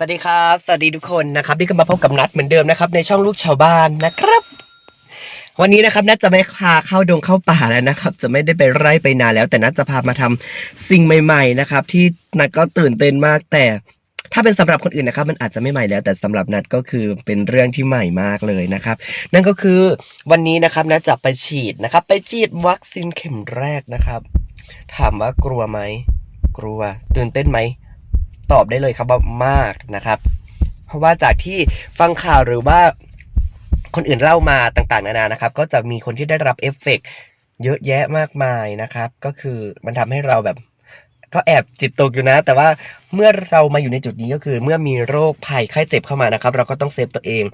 สวัสดีครับ สวัสดีทุกคนนะครับนี่ก็มาพบกับนัดเหมือนเดิมนะครับ ในช่องลูกชาวบ้านนะครับ วันนี้นะครับนัดจะไม่พาเข้าดงเข้าป่าแล้วนะครับ จะไม่ได้ไปไร่ไปนาแล้ว แต่นัดจะพามาทำสิ่งใหม่ ๆนะครับ ที่นัดก็ตื่นเต้นมากแต่ถ้าเป็นสำหรับคนอื่นนะครับ มันอาจจะไม่ใหม่แล้ว แต่สำหรับนัดก็คือเป็นเรื่องที่ใหม่มากเลยนะครับ นั่นก็คือวันนี้นะครับนัดจะไปฉีดนะครับ ไปฉีดวัคซีนเข็มแรกนะครับ ถามว่ากลัวไหมกลัวตื่นเต้นไหม ตอบได้เลยครับว่ามากนะครับ เพราะว่าจากที่ฟังข่าวหรือว่าคนอื่นเล่ามาต่างๆ นานานะครับ ก็จะมีคนที่ได้รับเอฟเฟกต์เยอะแยะมากมายนะครับ ก็คือมันทำให้เราแบบ ก็แอบจิตตกอยู่นะ แต่ว่าเมื่อเรามาอยู่ในจุดนี้ก็คือ เมื่อมีโรคภัยไข้เจ็บเข้ามานะครับ เราก็ต้องเซฟตัวเอง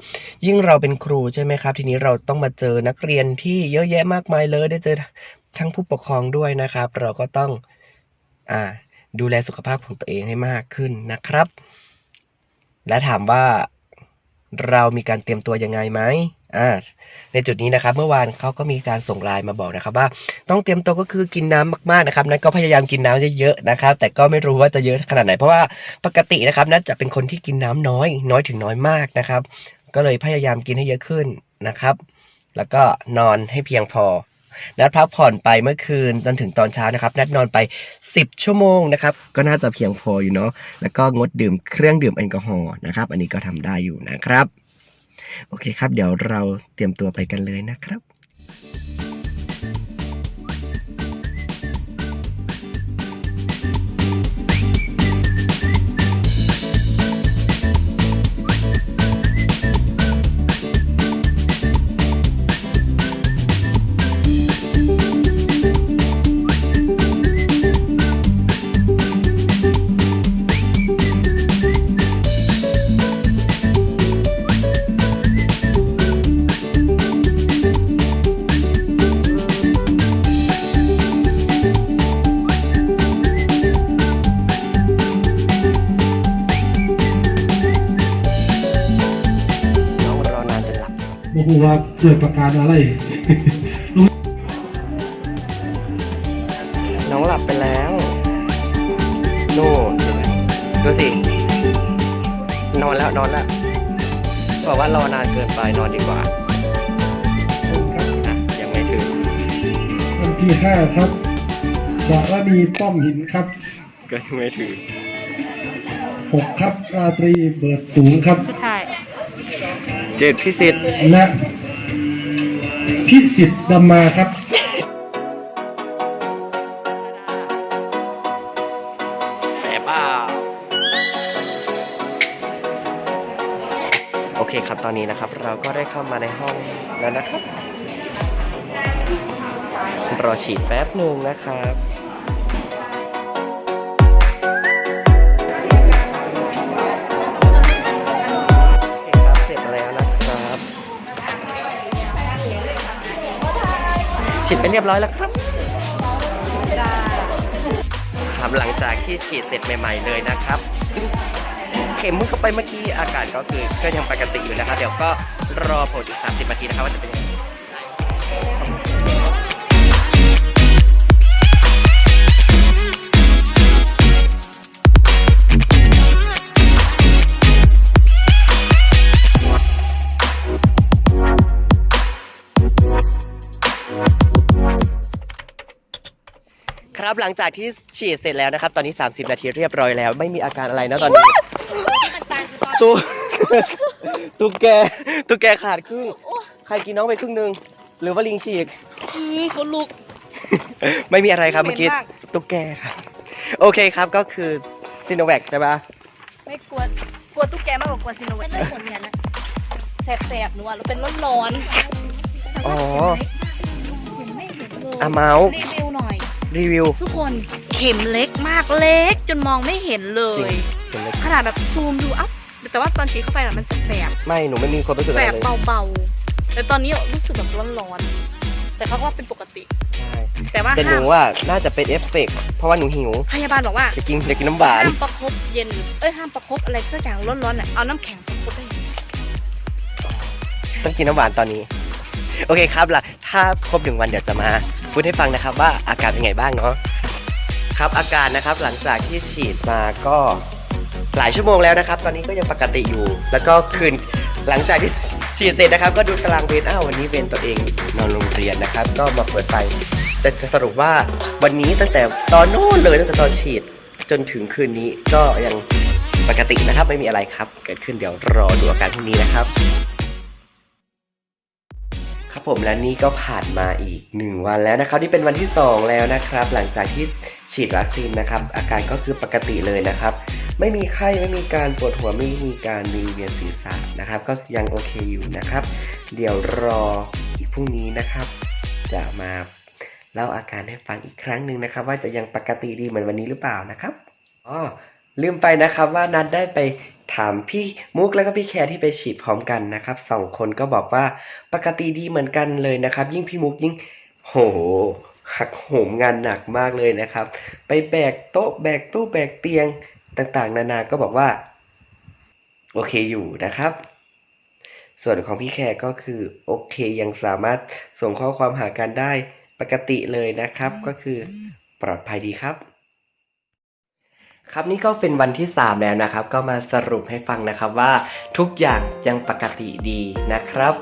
ยิ่งเราเป็นครูใช่ไหมครับ ทีนี้เราต้องมาเจอนักเรียนที่เยอะแยะมากมายเลยได้เจอทั้งผู้ปกครองด้วยนะครับ เราก็ต้อง อ่า ดูแลสุขภาพของตัวเองให้มากขึ้นนะครับ และถามว่าเรามีการเตรียมตัวยังไงไหมอ่า ในจุดนี้นะครับ เมื่อวานเขาก็มีการส่งไลน์มาบอกนะครับ ว่าต้องเตรียมตัวก็คือกินน้ำมากๆนะครับนั้นก็พยายามกินน้ำเยอะๆนะครับ แต่ก็ไม่รู้ว่าจะเยอะขนาดไหน เพราะว่าปกตินะครับนัทจะเป็นคนที่กินน้ำน้อย น้อยถึงน้อยมากนะครับ ก็เลยพยายามกินให้เยอะขึ้นนะครับ แล้วก็นอนให้เพียงพอ นัดพักผ่อนไปเมื่อคืนจนถึงตอนเช้านะครับ นัดนอนไป 10 ชั่วโมงนะครับ ก็น่าจะเพียงพออยู่เนาะ แล้วก็งดดื่มเครื่องดื่มแอลกอฮอล์นะครับ อันนี้ก็ทำได้อยู่นะครับ โอเคครับ เดี๋ยวเราเตรียมตัวไปกันเลยนะครับ บ่ฮู้ว่าเกิดประการอะไร น้องหลับไปแล้วโน่นดูสิ นอนแล้วนอนแล้ว บอกว่ารอนานเกินไปนอนดีกว่าอะยังไม่ถึงวันที่ห้าครับสารณีป้อมหินครับก็ยังไม่ถึงหกครับราตรีเบิดสูงครับ สุดท้าย เจ็ดพิสิทธิ์และพิสิทธิ์ดำมาครับแต่เปล่าโอเคครับตอนนี้นะครับ เราก็ได้เข้ามาในห้องแล้วนะครับรอฉีดแป๊บหนึ่งนะครับ ฉีดไปเรียบร้อยแล้วครับ ครับหลังจากที่ฉีดเสร็จใหม่ ๆเลยนะครับ เข็มเข้าไปเมื่อกี้อาการก็คือก็ยังปกติอยู่นะครับ เดี๋ยวก็รอผลอีก 30 นาทีนะครับว่าจะเป็นยังไง หลังจากที่ฉีดเสร็จแล้วนะครับ ตอนนี้ 30 นาทีเรียบร้อยแล้ว ไม่มีอาการอะไรนะตอนนี้ตุ๊ตุ๊กแกตุ๊กแกขาดครึ่ง ใครกินน้องไปครึ่งหนึ่งหรือว่าลิงฉีกคือเขาลุก ไม่มีอะไรครับเมื่อกี้เป็นมากตุ๊กแกครับโอเคครับก็คือซิโนแวคใช่ปะไม่กลัวกลัวตุ๊กแกมากกว่ากลัวซิโนแวคได้ผลกันนะแสบๆหนูอะเราเป็นร้อนร้อนอ๋อเห็นไม่เห็นเลยอะเมาส์รีวิวหน่อย รีวิว ทุกคนเข็มเล็กมากเล็ก จนมองไม่เห็นเลจริย งเห็นไหมขนาดแบบซูมดูอัพแต่ว่าตอนฉีดเข้าไปอะมันแสบไม่หนูไม่มีความรู้สึกๆอะแสไรบเลยเบาๆแต่ตอนนี้รู้สึกแบบร้อนๆแต่เขาก็ว่าเป็นปกติ ใช่แต่ว่าแต่หห้านูมว่าน่าจะเป็นเอฟเฟกต์เพราะว่าหนูหิวพยาบาลบอกว่า จะกินจะกินน้ำหวาน ห้ามประคบเย็น เอ้ยห้ามประคบอะไรสักอย่างร้อนๆน่ะเอาน้ำแข็งประคบได้ต้องกินน้ำหวานตอนนี้ โอเคครับล่ะ ถ้าครบหนึ่งวันเดี๋ยวจะมา พูดให้ฟังนะครับว่าอาการเป็นไงบ้างเนาะครับอาการนะครับหลังจากที่ฉีดมาก็หลายชั่วโมงแล้วนะครับ ตอนนี้ก็ยังปกติอยู่ แล้วก็คืนหลังจากที่ฉีดเสร็จนะครับ ก็ดูตารางเวรอ้าววันนี้เวรตัวเองนอนโรงเรียนนะครับ ก็มาเปิดไฟแต่สรุปว่าวันนี้ตั้งแต่ตอนนู้นเลยตั้งแต่ตอนฉีดจนถึงคืนนี้ก็ยังปกตินะครับไม่มีอะไรครับ เกิดขึ้นเดี๋ยวรอดูอาการพรุ่งนี้นะครับ ครับผมและนี่ก็ผ่านมาอีกหนึ่งวันแล้วนะครับ นี่เป็นวันที่สองแล้วนะครับ หลังจากที่ฉีดวัคซีนนะครับ อาการก็คือปกติเลยนะครับ ไม่มีไข้ไม่มีการปวดหัวไม่มีการวิงเวียนศีรษะนะครับ ก็ยังโอเคอยู่นะครับ เดี๋ยวรออีกพรุ่งนี้นะครับ จะมาเล่าอาการให้ฟังอีกครั้งหนึ่งนะครับ ว่าจะยังปกติดีเหมือนวันนี้หรือเปล่านะครับอ๋อลืมไปนะครับว่านัดได้ไป ถามพี่มุกแล้วก็พี่แคร์ที่ไปฉีดพร้อมกันนะครับสองคนก็บอกว่าปกติดีเหมือนกันเลยนะครับ ยิ่งพี่มุกยิ่งโหหักโหมงานหนักมากเลยนะครับ ไปแบกโต๊ะแบกตู้แบกเตียงต่างๆ นานาก็บอกว่า โอเคอยู่นะครับ ส่วนของพี่แขกก็คือโอเคยังสามารถส่งข้อความหากันได้ปกติเลยนะครับ ก็คือปลอดภัยดีครับ ครับนี่ก็เป็นวันที่ 3 แล้วนะครับ ก็มาสรุปให้ฟังนะครับว่าทุกอย่างยังปกติดีนะครับ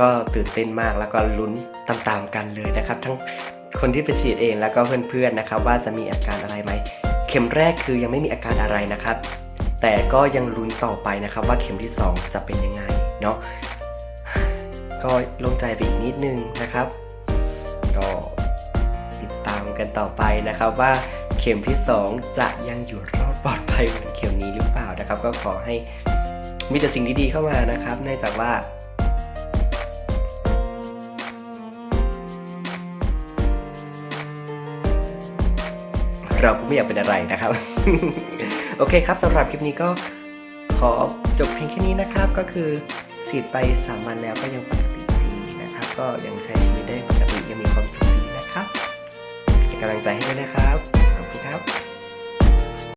ก็ตื่นเต้นมากแล้วก็ลุ้นตามๆกันเลยนะครับ ทั้งคนที่ไปฉีดเองแล้วก็เพื่อนๆนะครับ ว่าจะมีอาการอะไรไหมเข็มแรกคือยังไม่มีอาการอะไรนะครับ แต่ก็ยังลุ้นต่อไปนะครับ ว่าเข็มที่ 2 จะเป็นยังไงเนาะก็โล่งใจไปอีกนิดนึงนะครับ ก็ติดตามกันต่อไปนะครับว่า ข็มที่ 2 จะยังอยู่รอดปลอดภัยเหมือนเข็มนี้หรือเปล่านะครับ ก็ขอให้มีแต่สิ่งดีๆเข้ามานะครับเนื่องจากว่าเราก็ไม่อยากเป็นอะไรนะครับ โอเคครับสำหรับคลิปนี้ก็ขอจบเพียงแค่นี้นะครับ ก็คือฉีดไปสามวันแล้วก็ยังปกติดีนะครับ ก็ยังใช้ชีวิตได้ปกติยังมีความสุขดีนะครับเป็นกำลังใจให้ด้วยนะครับ out.